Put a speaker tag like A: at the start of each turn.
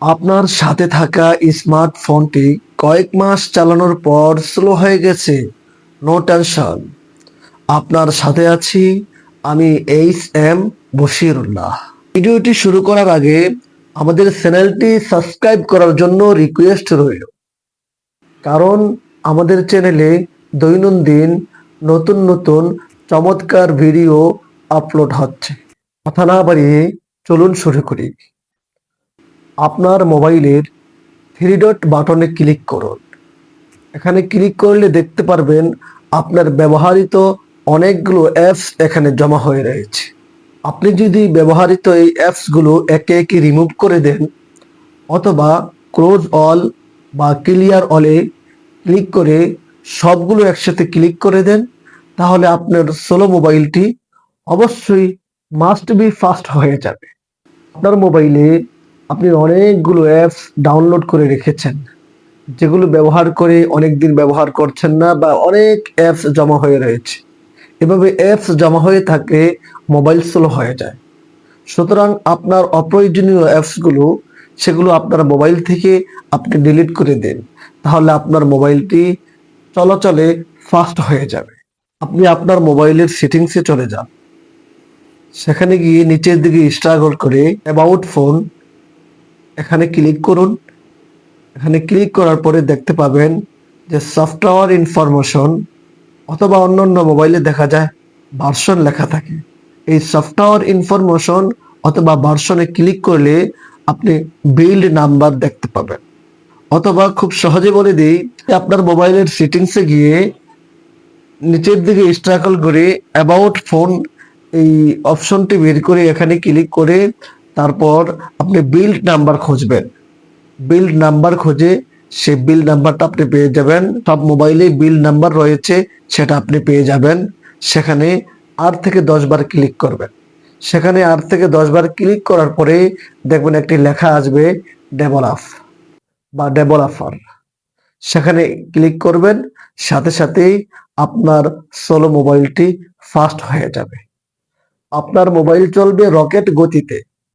A: আপনার সাথে থাকা স্মার্টফোনটি কয়েক মাস চালানোর পর স্লো হয়ে গেছে। নো টেনশন আপনার সাথে আছি আমি এইচ এম বশিরুল্লাহ। ভিডিওটি শুরু করার আগে আমাদের চ্যানেলটি সাবস্ক্রাইব করার জন্য রিকোয়েস্ট রইল। কারণ আমাদের চ্যানেলে দৈনন্দিন নতুন নতুন চমৎকার ভিডিও আপলোড হচ্ছে। কথা না বাড়িয়ে চলুন শুরু করি। আপনার মোবাইলের থ্রি ডট বাটনে ক্লিক করুন। এখানে ক্লিক করলে দেখতে পারবেন আপনার ব্যবহৃত অনেকগুলো অ্যাপস এখানে জমা হয়ে রয়েছে। আপনি যদি ব্যবহৃত এই অ্যাপসগুলো একে একে রিমুভ করে দেন, অথবা ক্লোজ অল বা ক্লিয়ার অলে ক্লিক করে সবগুলো একসাথে ক্লিক করে দেন, তাহলে আপনার সোলো মোবাইলটি অবশ্যই মাস্ট বি ফাস্ট হয়ে যাবে। আপনার মোবাইলে আপনি অনেকগুলো অ্যাপস ডাউনলোড করে রেখেছেন, যেগুলো ব্যবহার করে অনেক দিন ব্যবহার করছেন না বা অনেক অ্যাপস জমা হয়ে রয়েছে। এভাবে অ্যাপস জমা হয়ে থাকলে মোবাইল স্লো হয়ে যায়। সুতরাং আপনার অপ্রয়োজনীয় অ্যাপসগুলো সেগুলো আপনার মোবাইল থেকে আপনি ডিলিট করে দেন, তাহলে আপনার মোবাইলটি চলাচলে ফাস্ট হয়ে যাবে। আপনি আপনার মোবাইলের সেটিংসে চলে যান। সেখানে গিয়ে নিচের দিকে স্ট্রাগল করে অ্যাবাউট ফোন এখানে ক্লিক করুন। এখানে ক্লিক করার পরে দেখতে পাবেন যে সফটওয়্যার ইনফরমেশন অথবা অন্যান্য মোবাইলে দেখা যায় ভার্সন লেখা থাকে। এই সফটওয়্যার ইনফরমেশন অথবা ভার্সনে ক্লিক করলে আপনি বিল্ড নাম্বার দেখতে পাবেন। অথবা খুব সহজে বলে দিই আপনার মোবাইলের সেটিংসে গিয়ে নিচের দিকে স্ট্রাগল করে অ্যাবাউট ফোন এই অপশনটি বের করে এখানে ক্লিক করে তারপর আপনি বিল্ড নাম্বার খুঁজবেন। বিল্ড নাম্বার খুঁজে সেই বিল নাম্বারটা আপনি পেয়ে যাবেন। সব মোবাইলে বিল নাম্বার রয়েছে, সেটা আপনি পেয়ে যাবেন। সেখানে আট থেকে দশ বার ক্লিক করবেন। সেখানে আট থেকে দশ বার ক্লিক করার পরে দেখবেন একটি লেখা আসবে ডেভেলপ বা ডেভেলপার সেখানে ক্লিক করবেন, সাথে সাথেই আপনার সোলো মোবাইলটি ফাস্ট হয়ে যাবে। আপনার মোবাইল চলবে রকেট গতিতে।